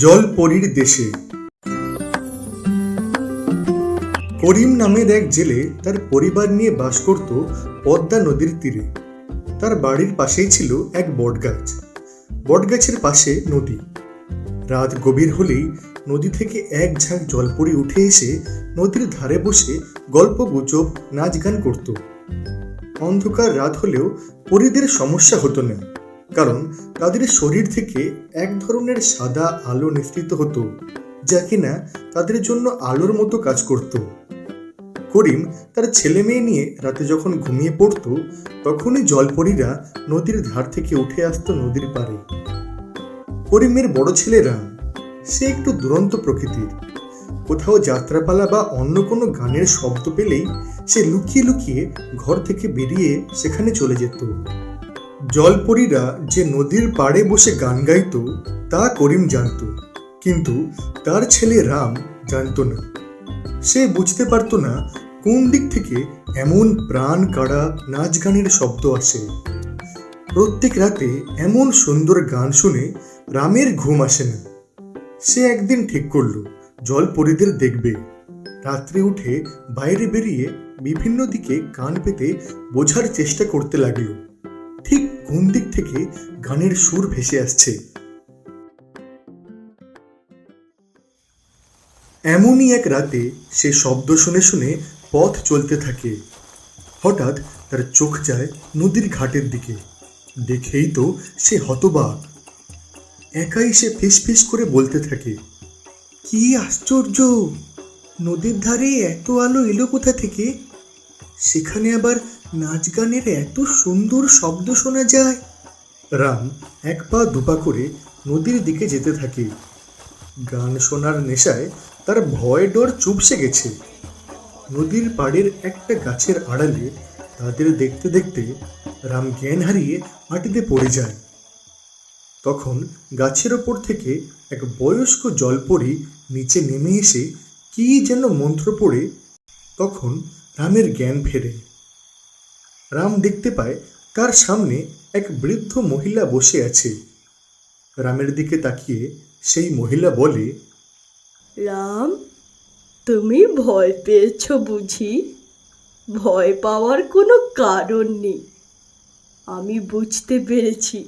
জলপরীর দেশে। করিম নামের এক জেলে তার পরিবার নিয়ে বাস করত পদ্মা নদীর তীরে। তার বাড়ির পাশেই ছিল এক বটগাছ। বটগাছের পাশে নদী। রাত গভীর হলেই নদী থেকে এক ঝাঁক জল জলপরি উঠে এসে নদীর ধারে বসে গল্প গুজব, নাচ গান করত। অন্ধকার রাত হলেও পরিদের সমস্যা হতো না। কারণ তাদের শরীর থেকে এক ধরনের সাদা আলো নিঃসৃত হতো, যা কিনা তাদের জন্য আলোর মতো কাজ করত। করিম তার ছেলে মেয়ে নিয়ে রাতে যখন ঘুমিয়ে পড়তো, তখনই জলপরীরা নদীর ধার থেকে উঠে আসতো নদীর পাড়ে। করিমের বড় ছেলে রাম সে একটু দুরন্ত প্রকৃতির। কোথাও যাত্রাপালা বা অন্য কোনো গানের শব্দ পেলেই সে লুকিয়ে লুকিয়ে ঘর থেকে বেরিয়ে সেখানে চলে যেত। জলপরীরা যে নদীর পাড়ে বসে গান গাইতো, তা করিম জানতো। কিন্তু তার ছেলে রাম জানতো না। সে বুঝতে পারতো না কোন দিক থেকে এমন প্রাণ কাড়া নাচ গানের শব্দ আসে। প্রত্যেক রাতে এমন সুন্দর গান শুনে রামের ঘুম আসে না। সে একদিন ঠিক করল জল পরিদের দেখবে। রাত্রে উঠে বাইরে বেরিয়ে বিভিন্ন দিকে কান পেতে বোঝার চেষ্টা করতে লাগল। ঠিক কোন দিক থেকে গানের সুর ভেসে আসছে? এমনই এক রাতে সে শব্দ শুনে শুনে পথ চলতে থাকে। হঠাৎ তার চোখ যায় নদীর ঘাটের দিকে। দেখেই তো সে হতবাক। একাই সে ফিস ফিস করে বলতে থাকে, কি আশ্চর্য! নদীর ধারে এত আলো এলো কোথা থেকে? সেখানে আবার নাচ গানের এত সুন্দর শব্দ শোনা যায়। রাম এক পা দুপা করে নদীর দিকে যেতে থাকে। গান শোনার নেশায় তার ভয় ডর চুপসে গেছে। নদীর পাড়ের একটা গাছের আড়ালে তাদের দেখতে দেখতে রাম জ্ঞান হারিয়ে মাটিতে পড়ে যায়। তখন গাছের ওপর থেকে এক বয়স্ক জলপরি নিচে নেমে এসে কি যেন মন্ত্র পড়ে। তখন রামের জ্ঞান ফেরে। রাম দেখতে পায় তার সামনে এক বৃদ্ধ মহিলা বসে আছে। রামের দিকে তাকিয়ে সেই মহিলা বলে, রাম, তুমি ভয় পেয়েছ বুঝি? ভয় পাওয়ার কোনো কারণ নেই। আমি বুঝতে পেরেছি,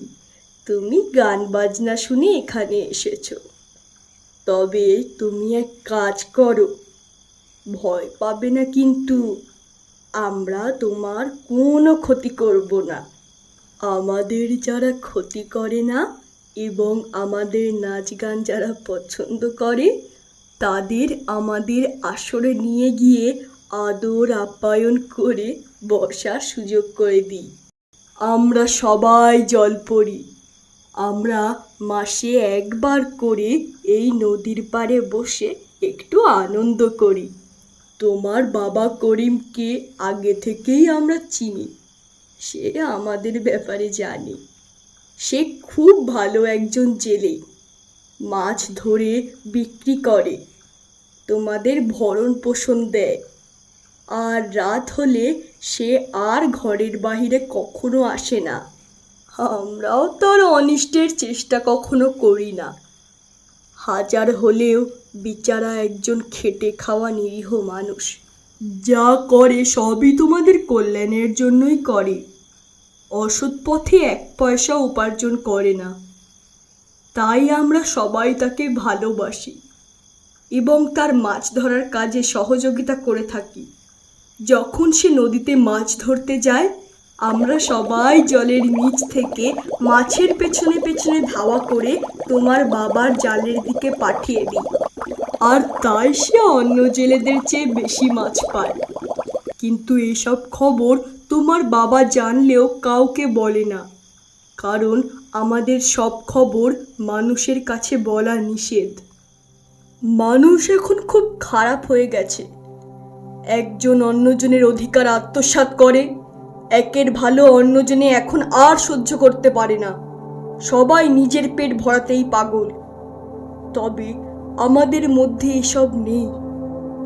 তুমি গান বাজনা শুনে এখানে এসেছ। তবে তুমি এক কাজ করো ভয় পাবে না কিন্তু আমরা তোমার কোনো ক্ষতি করব না। আমাদের যারা ক্ষতি করে না এবং আমাদের নাচ গান যারা পছন্দ করে, তাদের আমাদের আসরে নিয়ে গিয়ে আদর আপ্যায়ন করে বসার সুযোগ করে দিই। আমরা সবাই জল পড়ি। আমরা মাসে একবার করে এই নদীর পাড়ে বসে একটু আনন্দ করি। তোমার বাবা করিমকে আগে থেকেই আমরা চিনি। সে আমাদের ব্যাপারে জানে। সে খুব ভালো একজন জেলে। মাছ ধরে বিক্রি করে। তোমাদের ভরণ পোষণ দেয়। আর রাত হলে সে আর ঘরের বাহিরে কখনো আসে না। আমরাও তার অনিষ্টের চেষ্টা কখনো করি না। হাজার হলেও বিচারা একজন খেটে খাওয়া নিরীহ মানুষ। যা করে সবই তোমাদের কল্যাণের জন্যই করে। অসৎ পথে এক পয়সা উপার্জন করে না। তাই আমরা সবাই তাকে ভালোবাসি এবং তার মাছ ধরার কাজে সহযোগিতা করে থাকি। যখন সে নদীতে মাছ ধরতে যায়, আমরা সবাই জলের নিচ থেকে মাছের পেছনে পেছনে ধাওয়া করে তোমার বাবার জালের দিকে পাঠিয়ে দিই। আর তাই সে অন্য জেলেদের চেয়ে বেশি মাছ পায়। কিন্তু এসব খবর তোমার বাবা জানলেও কাউকে বলে না। কারণ আমাদের সব খবর মানুষের কাছে বলা নিষেধ। মানুষ এখন খুব খারাপ হয়ে গেছে। একজন অন্যজনের অধিকার আত্মসাৎ করে, একের ভালো অন্যজনে এখন আর সহ্য করতে পারে না। সবাই নিজের পেট ভরাতেই পাগল। তবে আমাদের মধ্যে এসব নেই।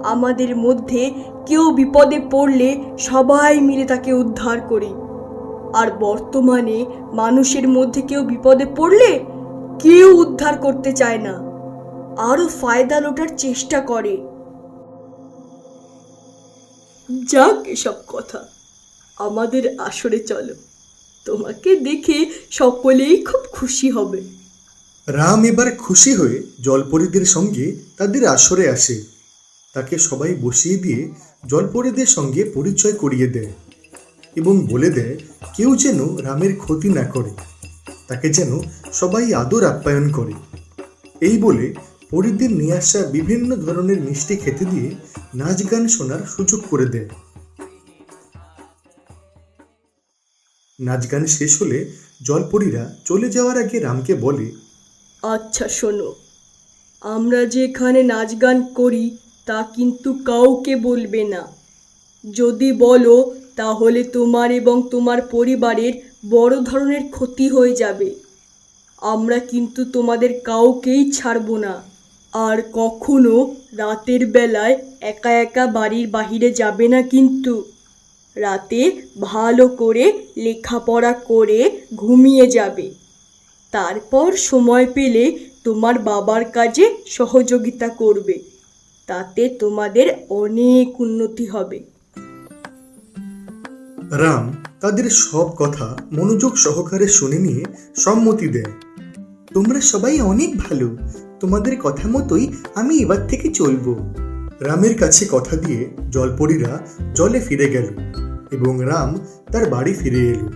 আমাদের মধ্যে কেউ বিপদে পড়লে সবাই মিলে তাকে উদ্ধার করি। আর বর্তমানে মানুষের মধ্যে কেউ বিপদে পড়লে কেউ উদ্ধার করতে চায় না। আরও ফায়দা লোটার চেষ্টা করে। যাক এসব কথা, আমাদের আসরে চলো। তোমাকে দেখে সকলেই খুব খুশি হবে। রাম এবার খুশি হয়ে জলপরীদের সঙ্গে তাদের আসরে আসে। তাকে সবাই বসিয়ে দিয়ে জলপরীদের সঙ্গে পরিচয় করিয়ে দেয় এবং বলে দেয়, কেউ যেন রামের ক্ষতি না করে। তাকে যেন সবাই আদর আপ্যায়ন করে। এই বলে পরীদের নিয়ে আসা বিভিন্ন ধরনের মিষ্টি খেতে দিয়ে নাচ গান শোনার সুযোগ করে দেয়। নাচ গান শেষ হলে জলপরীরা চলে যাওয়ার আগে রামকে বলে আচ্ছা শোনো। আমরা যে এখানে নাচ গান করি, তা কিন্তু কাউকে বলবে না। যদি বলো, তাহলে তোমার এবং তোমার পরিবারের বড় ধরনের ক্ষতি হয়ে যাবে। আমরা কিন্তু তোমাদের কাউকেই ছাড়বো না। আর কখনো রাতের বেলায় একা একা বাড়ির বাহিরে যাবে না কিন্তু। রাতে ভালো করে লেখাপড়া করে ঘুমিয়ে যাবে। তারপর সময় পেলে তোমার বাবার কাজে সহযোগিতা করবে। তাতে তোমাদের অনেক উন্নতি হবে। রাম তাদের সব কথা মনোযোগ সহকারে শুনে নিয়ে সম্মতি দেয়। তোমরা সবাই অনেক ভালো। তোমাদের কথা মতোই আমি এবার থেকে চলবো। রামের কাছে কথা দিয়ে জলপরীরা জলে ফিরে গেল এবং রাম তার বাড়ি ফিরে এলো।